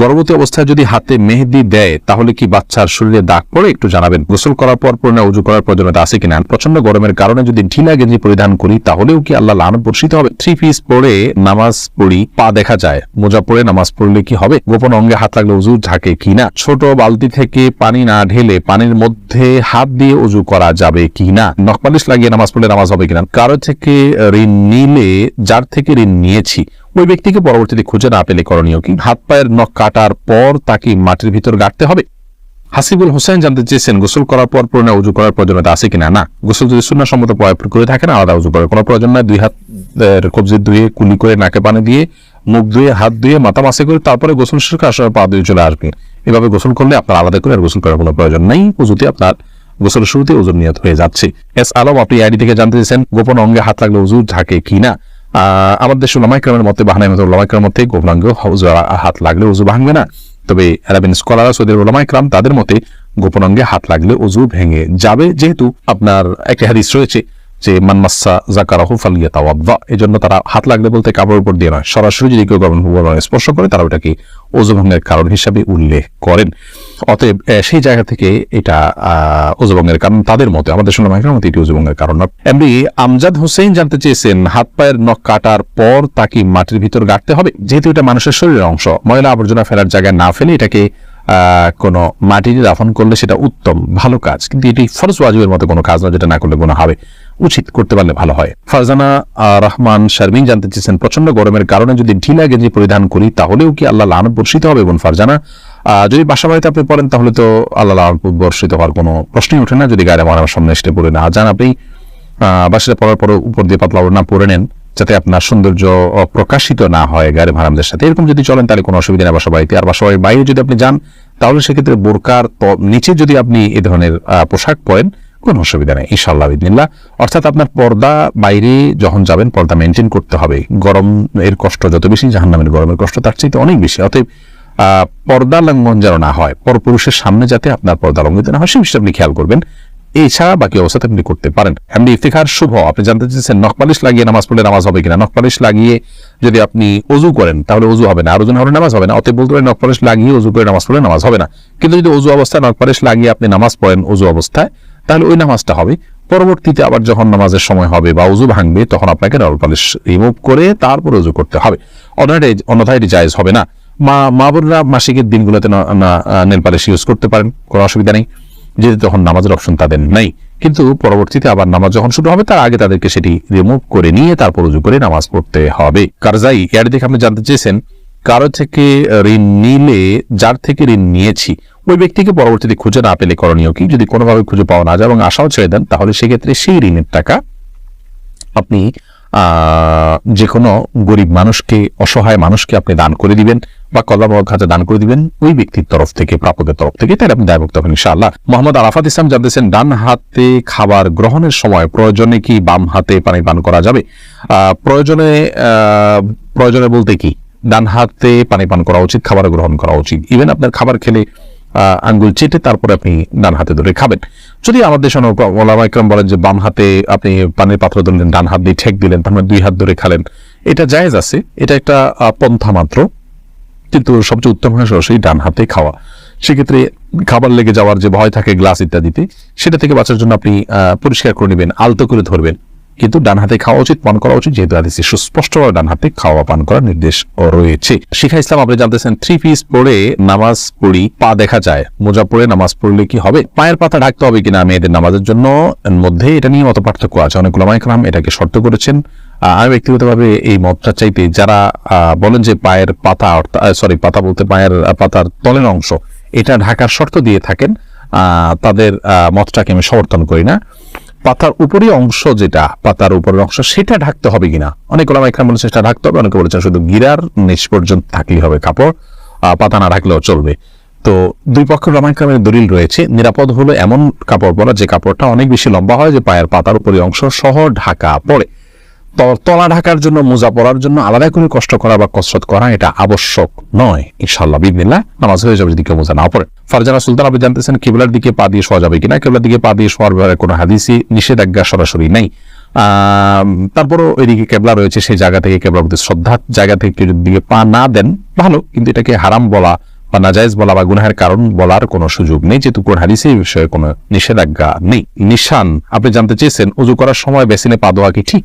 গর্ভবতী অবস্থায় যদি হাতে মেহেদি দেয়, তাহলে কি বাচ্চার শরীরে দাগ পড়ে? একটু জানাবেন। গোসল করার পর পরে উজু করার প্রয়োজনীয়তা আছে কিনা? প্রচণ্ড গরমের কারণে যদি ঢিলা গেঞ্জি পরিধান করি, তাহলেও কি আল্লাহ লানত বর্ষিত হবে? থ্রি পিস পরে নামাজ পড়ি, পা দেখা যায়। মোজা পরে নামাজ পড়লে কি হবে? গোপন অঙ্গে হাত লাগলে উজু ঝাঁকে কিনা ছোট বালতি থেকে পানি না ঢেলে পানির মধ্যে হাত দিয়ে উজু করা যাবে কিনা নখপালিশ লাগিয়ে নামাজ পড়লে নামাজ হবে কিনা কারও থেকে ঋণ নিলে, যার থেকে ঋণ নিয়েছি ওই ব্যক্তিকে পরবর্তীতে খুঁজে না পেলে করণীয় কি? হাত পায়ের নখ কাটার পর তাকে মাটির ভিতর গাড়তে হবে? হাসিবুল হোসেন জানতে চেয়েছেন গোসল করার পর পুরনো উজু করার প্রয়োজনীয়তা আছে কিনা? না গোসল যদি শূন্য সম্মত প্রয়োগ করে থাকেন আলাদা উজু করার কোনো প্রয়োজন নয় দুই হাত কবজি ধুয়ে কুলি করে নাকে পানি দিয়ে মুখ ধুয়ে হাত ধুয়ে মাথা মাসে করে তারপরে গোসল শেষ আসার পা ধুয়ে চলে আসবেন। এভাবে গোসল করলে আপনার আলাদা করে আর গোসল করার কোনো প্রয়োজন নেই। উজুতে আপনার গোসলের শুরুতে ওজন নিয়ত হয়ে যাচ্ছে। এস আলম আপনি আইডি থেকে জানতে চেয়েছেন গোপন অঙ্গে হাত লাগলে উজু ঝাঁকে কিনা? আহ, আমাদের দেশে লামাইক্রামের মতে বাহানের মতো লামাইক্রামের মতে উজু হাত লাগলে উজু ভাঙবে না। তবে অ্যারাবিন স্কলার সৌদি ওলামাইক্রাম তাদের মতে গোপন অঙ্গে হাত লাগলে উজু ভেঙে যাবে। যেহেতু আপনার একটি হাদিস রয়েছে যে মানমাসা জাকারাহু ফালিয়া তাওয়াব্বা এই জন্য তারা হাত লাগলে বলতে কাপড়ের উপর দিয়ে নয়। সরাসরি যদি কেউ গরম স্পর্শ করে, তারা ওটাকে ওজু ভঙ্গের কারণ হিসাবে উল্লেখ করেন। অতএব সেই জায়গা থেকে এটা ভঙ্গের কারণ, তাদের মতে, আমাদের শুনলাম একজন মতে এটি ওজু ভঙ্গের কারণ। এমনি, আমজাদ হোসেন জানতে চেয়েছেন, হাত পায়ের নখ কাটার পর তাকে মাটির ভিতর গাড়তে হবে। যেহেতু এটা মানুষের শরীরের অংশ, ময়লা আবর্জনা ফেলার জায়গায় না ফেলে এটাকে কোনো মাটিতে দাফন করলে সেটা উত্তম, ভালো কাজ। কিন্তু এটি ফরজ ওয়াজিবের মতো কোনো কাজ না যেটা না করলে কোনো হবে। উচিত, করতে পারলে ভালো হয়। ফারজানা রহমান শারমিন জানতে চেয়েছেন প্রচণ্ড গরমের কারণে যদি ঢিলা গেঞ্জি পরিধান করি, তাহলেও কি আল্লাহ লানত বর্ষিত হবে বোন ফারজানা? যদি বাসা বাড়িতে আপনি পড়েন, তাহলে তো আল্লাহ বর্ষিত হওয়ার কোনো প্রশ্নই ওঠে না। যদি গায়ে আমার সামনে এসে পড়ে না যান, আপনি বাসাটা পড়ার পর উপর দিয়ে পাতলা ওড়না পরে নেন, যাতে আপনার সৌন্দর্য প্রকাশিত না হয় গায়ে ভাড়ামদের সাথে। এরকম যদি চলেন, তাহলে কোনো অসুবিধা নেই বাসা বাড়িতে। আর বাসা বাড়ির বাইরে যদি আপনি যান, তাহলে সেক্ষেত্রে বোরকার নিচে যদি আপনি এ ধরনের পোশাক পরেন, কোনো অসুবিধা নেই ইনশাল্লাহ বিদিনিল্লাহ। অর্থাৎ আপনার পর্দা বাইরে যখন যাবেন, পর্দা মেনটেন করতে হবে। গরম এর কষ্ট, যত বেশি জাহান্নামের গরমের কষ্ট, তার চাইতে অনেক বেশি। অতএব পর্দা লঙ্ঘন যেন না হয়, পরপুরুষের সামনে যাতে আপনার পর্দা লঙ্ঘিত না হয় সে বিষয়ে আপনি খেয়াল করবেন। এছাড়া বাকি অবস্থাতে আপনি করতে পারেন। এমনি ইফতিখার শুভ, আপনি জানতে চাইছেন নখপালিশ লাগিয়ে নামাজ পড়লে নামাজ হবে কিনা? নখপালিশ লাগিয়ে যদি আপনি অজু করেন, তাহলে অজু হবে না। আর ওজন হবে নামাজ হবে না। অতএব বলতে পারেন নখপালিশ লাগিয়ে অজু করে নামাজ পড়লে নামাজ হবে না। কিন্তু যদি অজু অবস্থায় নখপালিশ লাগিয়ে আপনি নামাজ পড়েন অজু অবস্থায়, তাহলে ওই নামাজটা হবে। পরবর্তীতে আবার যখন নামাজের সময় হবে বা উজু ভাঙবে, তখন আপনাকে নল পালিশ রিমুভ করে তারপর উজু করতে হবে। অন্যথায় অন্যথায় এটি জায়েজ হবে না। মা মা বোনরা মাসিকের দিনগুলোতে নেল পালিশ ইউজ করতে পারেন, কোনো অসুবিধা নেই। যেহেতু তখন নামাজের অপশন তাদের নেই। কিন্তু পরবর্তীতে আবার নামাজ যখন শুরু হবে, তার আগে তাদেরকে সেটি রিমুভ করে নিয়ে তারপর উজু করে নামাজ পড়তে হবে। কারজাই, এর দেখে আপনি জানতে চেয়েছেন, কারও থেকে ঋণ নিলে, যার থেকে ঋণ নিয়েছি, ওই ব্যক্তিকে পরবর্তীতে খুঁজে না পেলে করণীয় কি? যদি কোনোভাবে খুঁজে পাওয়া না যায় এবং আশাও ছেড়ে দেন, তাহলে সেক্ষেত্রে সেই ঋণের টাকা আপনি যে কোনো গরিব মানুষকে, অসহায় মানুষকে আপনি দান করে দিবেন। বা কল্যাণ খাতে দান করে দিবেন ওই ব্যক্তির তরফ থেকে, প্রাপকের তরফ থেকে তাহলে আপনি দায়মুক্ত হবেন ইনশাআল্লাহ। মোহাম্মদ আরাফাত ইসলাম জানতেছেন, ডান হাতে খাবার গ্রহণের সময় প্রয়োজনে কি বাম হাতে পানি পান করা যাবে? প্রয়োজনে প্রয়োজনে বলতে কি? ডান হাতে পানি পান করা উচিত, খাবার গ্রহণ করা উচিত। ইভেন আপনার খাবার খেলে আঙ্গুল চেটে তারপরে আপনি ডান হাতে ধরে খাবেন। যদি আমাদের ওলামাইকরাম বলেন যে বাম হাতে আপনি পানির পাত্র ধরলেন, ডান হাত দিয়ে ঠেক দিলেন, তার মানে দুই হাত ধরে খালেন, এটা জায়েজ আছে। এটা একটা পন্থা মাত্র। কিন্তু সবচেয়ে উত্তম হয় সরাসরি ডান হাতে খাওয়া। সেক্ষেত্রে খাবার লেগে যাওয়ার যে ভয় থাকে গ্লাস ইত্যাদিতে, সেটা থেকে বাঁচার জন্য আপনি পরিষ্কার করে নেবেন, আলতো করে ধরবেন। কিন্তু ডান হাতে খাওয়া উচিত, পান করা উচিত, যেহেতু হাদিসে সুস্পষ্টভাবে ডান হাতে খাওয়া পান করার নির্দেশ রয়েছে। শিখা ইসলাম, আপনি জানতেছেন থ্রি পিস পরে নামাজ পড়ি, পা দেখা যায়। মোজা পরে নামাজ পড়লে কি হবে? পায়ের পাতা ঢাকতে হবে কিনা মেয়েদের নামাজের জন্য? মধ্যে এটা নিয়ে মত পার্থক্য আছে। অনেক ওলামাইকরাম এটাকে শর্ত করেছেন। আমি ব্যক্তিগতভাবে এই মতটা চাইতে, যারা বলেন যে পায়ের পাতা সরি পাতা বলতে পায়ের পাতার তলের অংশ, এটা ঢাকার শর্ত দিয়ে থাকেন তাদের মতটাকে আমি সমর্থন করি না। পাতার উপরি অংশ যেটা, পাতার উপরের অংশ, সেটা ঢাকতে হবে কিনা? অনেক ওলামা এখানে বলেছে সেটা ঢাকতে হবে, অনেকে বলেছেন শুধু গিরার নিচ পর্যন্ত থাকলেই হবে কাপড় পাতা না ঢাকলেও চলবে। তো দুই পক্ষের রামায়ক্রমের দলিল রয়েছে, নিরাপদ হলো এমন কাপড় পরা যে কাপড়টা অনেক বেশি লম্বা হয় যে পায়ের পাতার উপরি অংশ সহ ঢাকা পড়ে। তলা ঢাকার জন্য মোজা পরার জন্য আলাদা করে কষ্ট করা বা কসরত করা এটা আবশ্যক নয় ইনশাল্লাহ বিদিনিল্লাহ, নামাজ হয়ে যাবে যদি কেউ মোজা না পড়ে ফারজানা সুলতান, আপনি জানতেছেন কেবলার দিকে পা দিয়ে শোয়া যাবে কিনা? কেবলার দিকে পা দিয়ে শোয়ার ব্যাপারে কোনো হাদিসি নিষেধাজ্ঞা সরাসরি নেই। তারপরও ওইদিকে কেবলা রয়েছে, সেই জায়গা থেকে কেবলার প্রতি শ্রদ্ধার জায়গা থেকে কেউ যদি দিকে পা না দেন, ভালো। কিন্তু এটাকে হারাম বলা বা নাজায়েজ বলা বা গুনাহের কারণ বলার কোনো সুযোগ নেই, যেহেতু কোন হাদিসে এই বিষয়ে কোনো নিষেধাজ্ঞা নেই। নিশান, আপনি জানতে চেয়েছেন, উজু করার সময় বেসিনে পা দেওয়া কি ঠিক?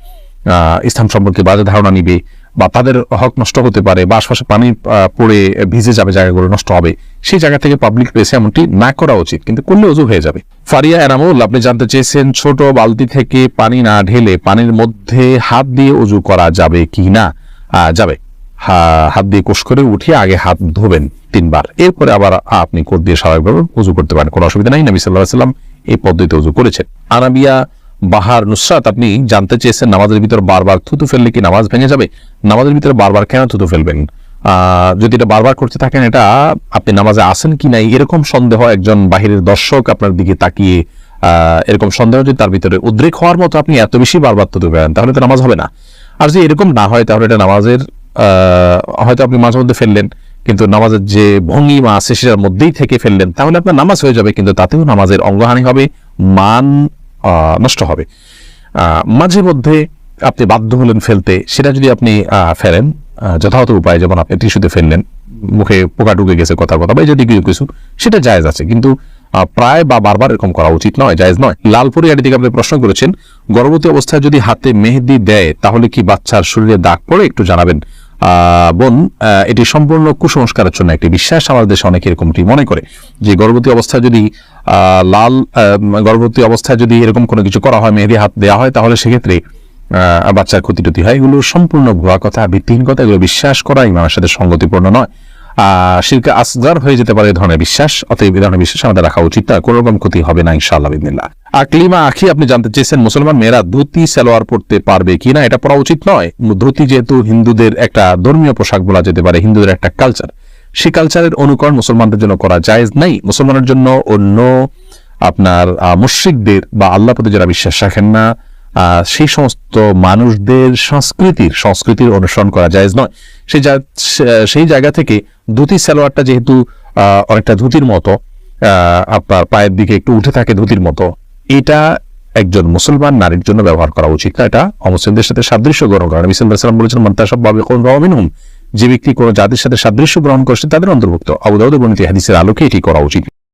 ইসলাম সম্পর্কে বাজে ধারণা নিবে বা তাদের হক নষ্ট হতে পারে, বা আশপাশে পানি পড়ে ভিজে যাবে, জায়গাগুলো নষ্ট হবে, সেই জায়গা থেকে পাবলিক প্লেসে এমনটি না করা উচিত, কিন্তু করলে অজু হয়ে যাবে। ফারিয়া এনামুল, আপনি জানতে চেয়েছেন ছোট বালতি থেকে পানি না ঢেলে পানির মধ্যে হাত দিয়ে অজু করা যাবে কি না? যাবে। হাত দিয়ে কোষ করে উঠিয়ে আগে হাত ধোবেন তিনবার। এরপরে আবার আপনি কোট দিয়ে স্বাভাবিকভাবে উজু করতে পারেন, কোনো অসুবিধা নাই। নবী সাল্লাহ সাল্লাম এই পদ্ধতিতে উজু করেছেন। আনাবিয়া বাহার নুসরাত, আপনি জানতে চেয়েছেন নামাজের ভিতর বারবার থুতু ফেললে কি নামাজ ভেঙে যাবে? নামাজের ভিতরে বারবার কেন থুতু ফেলবেন? যদি এটা বারবার করতে থাকেন, এটা আপনি নামাজে আসেন কি নাই, এরকম সন্দেহ একজন বাহিরের দর্শক আপনার দিকে তাকিয়ে এরকম সন্দেহ যদি তার ভিতরে উদ্রেক হওয়ার মতো আপনি এত বেশি বারবার থুতু ফেলেন, তাহলে তো নামাজ হবে না। আর যদি এরকম না হয়, তাহলে এটা নামাজের হয়তো আপনি মাঝে মধ্যে ফেললেন, কিন্তু নামাজের যে ভঙ্গিমা আছে, সেটার মধ্যেই থেকে ফেললেন, তাহলে আপনার নামাজ হয়ে যাবে, কিন্তু তাতেও নামাজের অঙ্গহানি হবে। মান নষ্ট হবে। মাঝে মধ্যে আপনি বাধ্য হলেন ফেলতে, সেটা যদি আপনি ফেলেন যথাযথ উপায় যেমন আপনি টিস্যুতে ফেললেন, মুখে পোকা ঢুকে গেছে কথার কথা, বা যদি কিছু কিছু সেটা জায়েজ আছে। কিন্তু প্রায় বা বারবার এরকম করা উচিত নয়, জায়েজ নয়। লালপুরি আড়ি থেকে আপনি প্রশ্ন করেছেন, গর্ভবতী অবস্থায় যদি হাতে মেহেদি দেয়, তাহলে কি বাচ্চার শরীরে দাগ পড়ে? একটু জানাবেন। বোন এটি সম্পূর্ণ কুসংস্কারের জন্য একটি বিশ্বাস। আমাদের দেশে অনেকে এরকমটি মনে করে যে গর্ভবতী অবস্থায় যদি লাল গর্ভবতী অবস্থায় যদি এরকম কোনো কিছু করা হয়, মেহেদি হাত দেওয়া হয়, তাহলে সেক্ষেত্রে বাচ্চার ক্ষতি টতি হয়। এগুলো সম্পূর্ণ ভুয়া কথা, ভিত্তিহীন কথা, এগুলো বিশ্বাস করা ইমামের সাথে সঙ্গতিপূর্ণ নয়। শিরকে আসগার হয়ে যেতে পারে এই ধরনের বিশ্বাস। অতএব এই ধরনের বিশ্বাস আমাদের রাখা উচিত না। কোনো রকম ক্ষতি হবে না, ইনশাআল্লাহ বিদিল্লাহ আকলিমা আখি, আপনি জানতে চেয়েছেন, মুসলমান মেয়েরা ধুতি, সালোয়ার পড়তে পারবে কিনা এটা পড়া উচিত নয়। ধুতি যেহেতু হিন্দুদের একটা ধর্মীয় পোশাক বলা যেতে পারে, হিন্দুদের একটা কালচার সে কালচারের অনুকরণ মুসলমানদের জন্য করা জায়েজ নাই। মুসলমানের জন্য অন্য আপনার মুশরিকদের বা আল্লাহ প্রতি যারা বিশ্বাস রাখেন না সেই সমস্ত মানুষদের সংস্কৃতির সংস্কৃতির অনুসরণ করা যায় নয়। সেই সেই জায়গা থেকে ধুতি সালোয়ারটা যেহেতু অনেকটা ধুতির মতো আপনার পায়ের দিকে একটু উঠে থাকে ধুতির মতো, এটা একজন মুসলমান নারীর জন্য ব্যবহার করা উচিত না। এটা অমুসলিমদের সাথে সাদৃশ্য গ্রহণ করা। নবী বলেছেন মান্তাসব বাবে কোন রমিনহুম যে ব্যক্তি কোনো জাতির সাথে সাদৃশ্য গ্রহণ করছে, তাদের অন্তর্ভুক্ত। আবু দাউদের বর্ণিত এই হাদিসের আলোকে এটি করা উচিত।